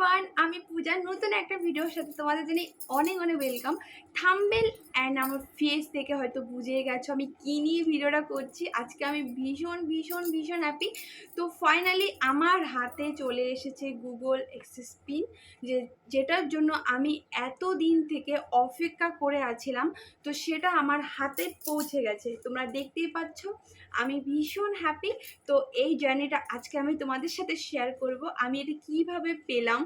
Everyone আমি পূজার নতুন একটা ভিডিওর সাথে তোমাদের জন্য অনেক অনেক ওয়েলকাম থাম্বেল অ্যান্ড আমার ফেস থেকে হয়তো বুঝে গেছো আমি কী নিয়ে ভিডিওটা করছি। আজকে আমি ভীষণ ভীষণ ভীষণ হ্যাপি তো ফাইনালি আমার হাতে চলে এসেছে গুগল এক্সেস পিন যে যেটার জন্য আমি এত দিন থেকে অপেক্ষা করে আছিলাম। তো সেটা আমার হাতে পৌঁছে গেছে। তোমরা দেখতেই পাচ্ছ, আমি ভীষণ হ্যাপি তো এই জার্নিটা আজকে আমি তোমাদের সাথে শেয়ার করব। আমি এটা কীভাবে পেলাম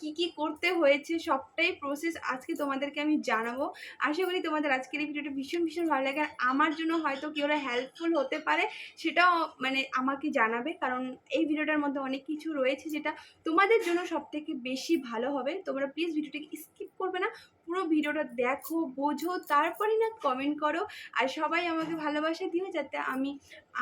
কি কি করতে হয়েছে সবটাই প্রসেস আজকে তোমাদেরকে আমি জানাব। আশা করি তোমাদের আজকের এই ভিডিওটা ভীষণ ভীষণ ভালো লাগে। আর আমার জন্য হয়তো কেউ হেল্পফুল হতে পারে সেটাও মানে আমাকে জানাবে। কারণ এই ভিডিওটার মধ্যে অনেক কিছু রয়েছে যেটা তোমাদের জন্য সবথেকে বেশি ভালো হবে। তোমরা প্লিজ ভিডিওটাকে স্কিপ করবে না। পুরো ভিডিওটা দেখো, বোঝো, তারপরে না কমেন্ট করো। আর সবাই আমাকে ভালোবাসা দিও যাতে আমি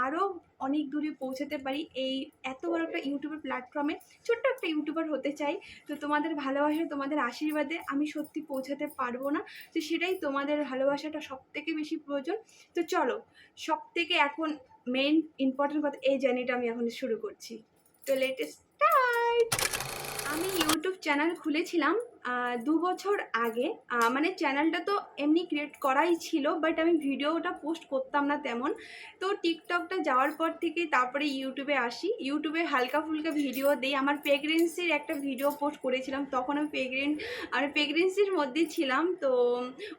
আরও অনেক দূরে পৌঁছাতে পারি। এই এত বড় একটা ইউটিউবের প্ল্যাটফর্মে ছোট্ট একটা ইউটিউবার হতে চাই। তো তোমাদের ভালোবাসা, তোমাদের আশীর্বাদে আমি সত্যি পৌঁছাতে পারব না। তো সেটাই তোমাদের ভালোবাসাটা সব থেকে বেশি প্রয়োজন। তো চলো সব থেকে এখন মেন ইম্পর্টেন্ট কথা, এই জার্নিটা আমি এখন শুরু করছি। তো লেটেস্ট আমি ইউটিউব চ্যানেল খুলেছিলাম। দু বছর আগে মানে চ্যানেলটা তো এমনি ক্রিয়েট করাই ছিল বাট আমি ভিডিওটা পোস্ট করতাম না তেমন। তো টিকটকটা যাওয়ার পর থেকে তারপরে ইউটিউবে আসি। ইউটিউবে হালকা ফুলকা ভিডিও দিই। আমার প্রেগনেন্সির একটা ভিডিও পোস্ট করেছিলাম। তখন আমি প্রেগনেন্ট আমি প্রেগনেন্সির মধ্যে ছিলাম। তো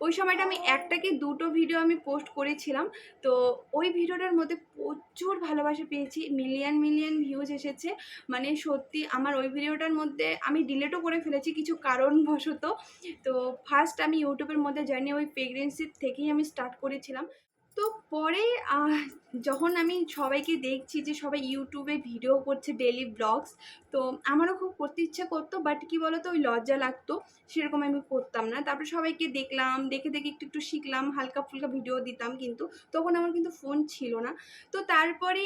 ওই সময়টা আমি একটা কি দুটো ভিডিও আমি পোস্ট করেছিলাম। তো ওই ভিডিওটার মধ্যে প্রচুর ভালোবাসা পেয়েছি। মিলিয়ন মিলিয়ন ভিউজ এসেছে। মানে সত্যি আমার ওই ভিডিওটার মধ্যে আমি ডিলেটও করে ফেলেছি। কিছু কারণবশত। তো ফার্স্ট আমি ইউটিউবের মধ্যে জানি ওই প্রেগনেন্সির থেকেই আমি স্টার্ট করেছিলাম। তো পরে যখন আমি সবাইকে দেখছি যে সবাই ইউটিউবে ভিডিও করছে ডেলি ব্লগস তো আমারও খুব করতে ইচ্ছা করতো বাট কি বলতো, ওই লজ্জা লাগতো, সেরকম আমি করতাম না। তারপরে সবাইকে দেখলাম, দেখে দেখে একটু একটু শিখলাম, হালকা ফুলকা ভিডিও দিতাম কিন্তু তখন আমার কিন্তু ফোন ছিল না। তো তারপরে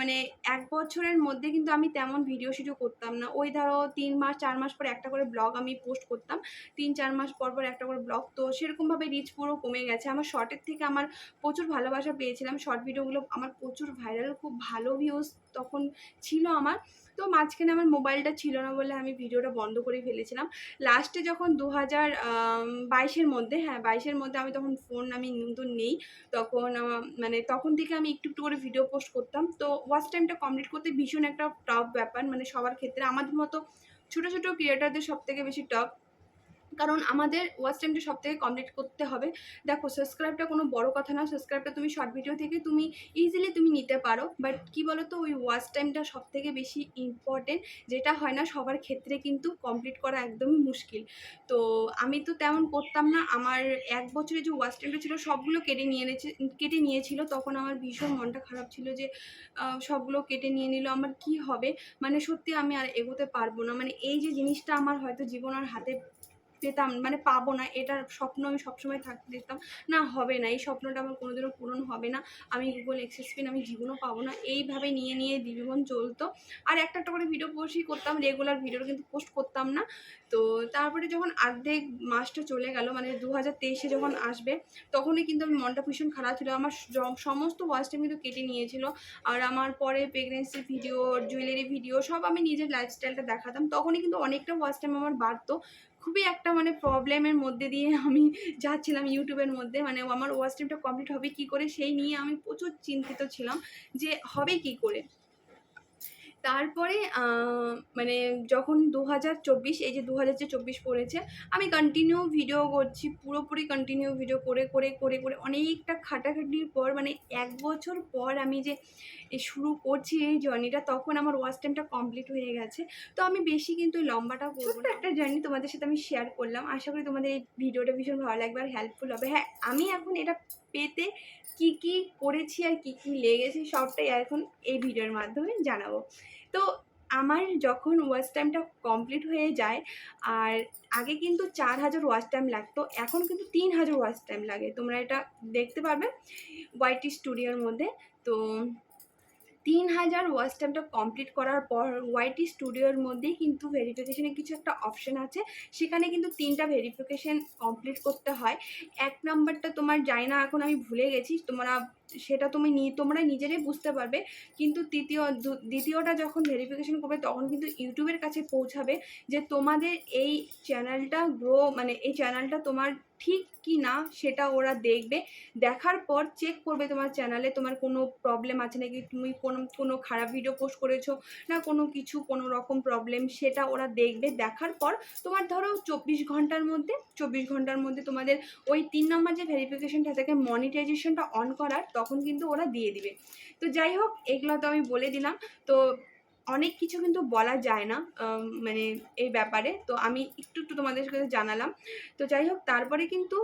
মানে এক বছরের মধ্যে কিন্তু আমি তেমন ভিডিও শিডিও করতাম না। ওই ধরো তিন মাস, চার মাস পর একটা করে ব্লগ আমি পোস্ট করতাম। তিন, চার মাস পর পর একটা করে ব্লগ তো সেরকমভাবে রিচ পুরো কমে গেছে। আমার শর্টের থেকে আমার প্রচুর ভালোবাসা পেয়েছিলাম। শর্ট ভিডিওগুলো আমার প্রচুর ভাইরাল খুব ভালো ভিউজ তখন ছিল আমার। তো মাঝখানে আমার মোবাইলটা ছিল না বলে আমি ভিডিওটা বন্ধ করে ফেলেছিলাম। লাস্টে যখন দু হাজার বাইশের মধ্যে হ্যাঁ বাইশের মধ্যে আমি তখন ফোন আমি নতুন নেই। তখন মানে তখন থেকে আমি একটু একটু করে ভিডিও পোস্ট করতাম। তো ওয়াচ টাইমটা কমপ্লিট করতে ভীষণ একটা টাফ ব্যাপার। মানে সবার ক্ষেত্রে আমাদের মতো ছোটো ছোটো ক্রিয়েটারদের সব থেকে বেশি টাফ কারণ আমাদের ওয়াচ টাইমটা সব থেকে কমপ্লিট করতে হবে। দেখো সাবস্ক্রাইবটা কোনো বড় কথা না সাবস্ক্রাইবটা তুমি শর্ট ভিডিও থেকে তুমি ইজিলি তুমি নিতে পারো। বাট কি বলো তো ওই ওয়াচ টাইমটা সব থেকে বেশি ইম্পর্টেন্ট যেটা হয় না সবার ক্ষেত্রে কিন্তু কমপ্লিট করা একদমই মুশকিল। তো আমি তো তেমন করতাম না, আমার এক বছরে যে ওয়াচ টাইমটা ছিল, সবগুলো কেটে নিয়ে এনেছে, কেটে নিয়েছিল। তখন আমার ভীষণ মনটা খারাপ ছিল যে সবগুলো কেটে নিয়ে নিল, আমার কি হবে? মানে সত্যি আমি আর এগোতে পারব না। মানে এই যে জিনিসটা আমার হয়তো জীবন আর হাতে পেতাম মানে পাবো না, এটার স্বপ্ন আমি সবসময় থাকতে দেখতাম, না হবে না, এই স্বপ্নটা আমার কোনোদিনও পূরণ হবে না, আমি গুগল এক্সেস পেন আমি জীবনও পাবো না, এইভাবে নিয়ে নিয়ে জীবন চলতো। আর একটা একটা করে ভিডিও পোস্টই করতাম রেগুলার ভিডিও কিন্তু পোস্ট করতাম না। তো তারপরে যখন অর্ধেক মাসটা চলে গেল মানে দু হাজার তেইশে যখন আসবে, তখনই কিন্তু আমি মনটা ভীষণ খারাপ ছিল, আমার সমস্ত ওয়াচ টাইম কিন্তু কেটে নিয়েছিল। আর আমার পরে প্রেগনেন্সি ভিডিও জুয়েলারি ভিডিও সব আমি নিজের লাইফস্টাইলটা দেখাতাম, তখনই কিন্তু অনেকটা ওয়াচ টাইম আমার বাড়তো। খুবই একটা মানে প্রবলেমের মধ্যে দিয়ে আমি যাচ্ছিলাম ইউটিউবের মধ্যে। মানে আমার ওয়াচ কমপ্লিট হবে কি করে সেই নিয়ে আমি প্রচুর চিন্তিত ছিলাম যে হবে কি করে। তারপরে মানে যখন দু হাজার চব্বিশ এই যে দু হাজার যে চব্বিশ পড়েছে আমি কন্টিনিউ ভিডিও করছি পুরোপুরি কন্টিনিউ ভিডিও করে করে করে করে অনেকটা খাটাখাটির পর মানে এক বছর পর আমি যে শুরু করছি এই জার্নিটা তখন আমার ওয়াচ টাইমটা কমপ্লিট হয়ে গেছে। তো আমি বেশি কিন্তু লম্বাটা করব না। একটা জার্নি তোমাদের সাথে আমি শেয়ার করলাম। আশা করি তোমাদের এই ভিডিওটা ভীষণ ভালো লাগবে আর হেল্পফুল হবে। হ্যাঁ আমি এখন এটা পেতে কি কি করেছি আর কি কি লেগেছে সবটাই এখন এই ভিডিওর মাধ্যমে জানাব। তো আমার যখন ওয়াচ টাইমটা কমপ্লিট হয়ে যায়, আর আগে কিন্তু চার হাজার ওয়াচ টাইম লাগতো, এখন কিন্তু তিন হাজার ওয়াচ টাইম লাগে। তোমরা এটা দেখতে পারবে ওয়াইটি স্টুডিওর মধ্যে। তো তিন হাজার ওয়াচ টাইমটা কমপ্লিট করার পর ওয়াইটি স্টুডিওর মধ্যেই কিন্তু ভেরিফিকেশনের কিছু একটা অপশন আছে। সেখানে কিন্তু তিনটা ভেরিফিকেশন কমপ্লিট করতে হয়। এক নাম্বারটা তোমার যায় না, এখন আমি ভুলে গেছি। তোমরা সেটা তুমি নি তোমরা নিজেরাই বুঝতে পারবে। কিন্তু তৃতীয় দ্বিতীয়টা যখন ভেরিফিকেশন করবে, তখন কিন্তু ইউটিউবের কাছে পৌঁছাবে যে তোমাদের এই চ্যানেলটা গ্রো মানে এই চ্যানেলটা তোমার ঠিক কি না, সেটা ওরা দেখবে। দেখার পর চেক করবে তোমার চ্যানেলে তোমার কোনো প্রবলেম আছে নাকি? তুমি কোনো কোনো খারাপ ভিডিও পোস্ট করেছ না কোনো কিছু, কোনো রকম প্রবলেম সেটা ওরা দেখবে। দেখার পর তোমার ধরো চব্বিশ ঘণ্টার মধ্যে, চব্বিশ ঘণ্টার মধ্যে তোমাদের ওই তিন নম্বর যে ভেরিফিকেশনটা থাকে মনিটাইজেশনটা অন করার তখন কিন্তু ওরা দিয়ে দিবে। তো যাই হোক, এগুলো তো আমি বলে দিলাম। তো অনেক কিছু কিন্তু বলা যায় না মানে এই ব্যাপারে। তো আমি একটু একটু তোমাদের সাথে জানালাম। তো যাই হোক, তারপরে কিন্তু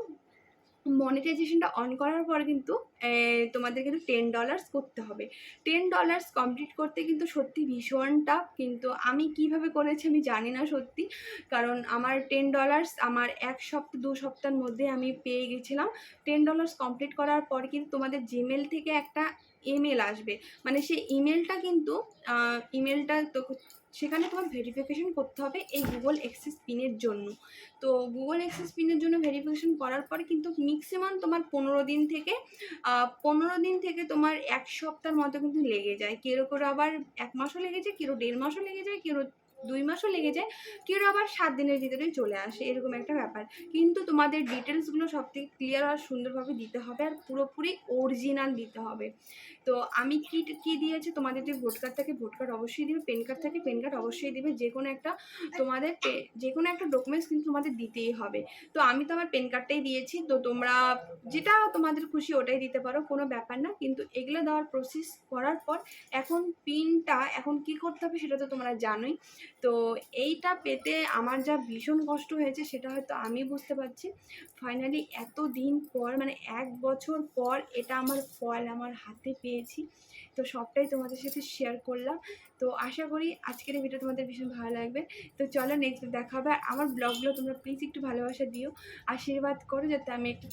মনিটাইজেশনটা অন করার পর কিন্তু তোমাদের কিন্তু টেন ডলার্স করতে হবে। টেন ডলার্স কমপ্লিট করতে কিন্তু সত্যি ভীষণ টাফ কিন্তু আমি কীভাবে করেছি আমি জানি না সত্যি। কারণ আমার টেন ডলার্স আমার এক সপ্তাহ, দু সপ্তাহের মধ্যে আমি পেয়ে গেছিলাম। টেন ডলার্স কমপ্লিট করার পর কিন্তু তোমাদের জিমেল থেকে একটা ইমেল আসবে। মানে সেই ইমেলটা কিন্তু ইমেলটা তো সেখানে তোমার ভেরিফিকেশন করতে হবে এই গুগল এক্সেস পিনের জন্য। তো গুগল এক্সেস পিনের জন্য ভেরিফিকেশন করার পরে কিন্তু ম্যাক্সিমাম তোমার পনেরো দিন থেকে পনেরো দিন থেকে তোমার এক সপ্তাহের মতো কিন্তু লেগে যায়। কেউ কেউ আবার এক মাসও লেগে যায় কেউ দেড় মাসও লেগে যায় কেউ দুই মাসও লেগে যায়, কেউ আবার সাত দিনের ভিতরে চলে আসে, এরকম একটা ব্যাপার। কিন্তু তোমাদের ডিটেলসগুলো সব থেকে ক্লিয়ার আর সুন্দরভাবে দিতে হবে আর পুরোপুরি অরিজিনাল দিতে হবে। তো আমি কি কি দিয়েছি? তোমাদের যে ভোট কার্ড থাকে ভোট কার্ড অবশ্যই দিবে পেন কার্ড থাকে পেন কার্ড অবশ্যই দিবে যে কোনো একটা তোমাদের যে কোনো একটা ডকুমেন্টস কিন্তু তোমাদের দিতেই হবে। তো আমি তো আমার পেন কার্ডটাই দিয়েছি, তো তোমরা যেটা তোমাদের খুশি ওটাই দিতে পারো, কোনো ব্যাপার না। কিন্তু এগুলো দেওয়ার প্রসেস করার পর এখন পিনটা এখন কি করতে হবে সেটা তো তোমরা জানোই। তো এইটা পেতে আমার যা ভীষণ কষ্ট হয়েছে সেটা হয়তো আমি বুঝতে পারছি। ফাইনালি এত দিন পর মানে এক বছর পর এটা আমার ফল আমার হাতে পেয়েছি। তো সবটাই তোমাদের সাথে শেয়ার করলাম। তো আশা করি আজকের এই ভিডিও তোমাদের ভীষণ ভালো লাগবে। তো চলো নেক্সট দেখা হবে। আর আমার ব্লগগুলো তোমরা প্লিজ একটু ভালোবাসা দিও। আশীর্বাদ করো যাতে আমি একটু,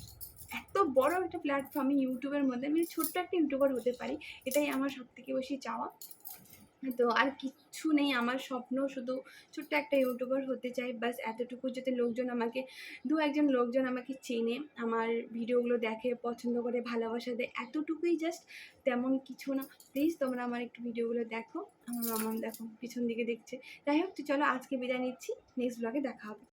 এত বড় একটা প্ল্যাটফর্ম ইউটিউবের মধ্যে, আমি ছোট্ট একটা ইউটিউবার হতে পারি। এটাই আমার সব থেকে বেশি চাওয়া। তো আর কিচ্ছু নেই, আমার স্বপ্ন শুধু ছোট্ট একটা ইউটিউবার হতে চাই। বাস এতটুকু যাতে লোকজন আমাকে, দু একজন লোকজন আমাকে চেনে, আমার ভিডিওগুলো দেখে, পছন্দ করে, ভালোবাসা দেয়, এতটুকুই জাস্ট তেমন কিছু না। প্লিজ তোমরা আমার একটু ভিডিওগুলো দেখো, আমার মামাম দেখো, পিছন দিকে দেখছে। যাই হোক, তো চলো আজকে বিদায় নিচ্ছি নেক্সট ব্লগে দেখা হবে।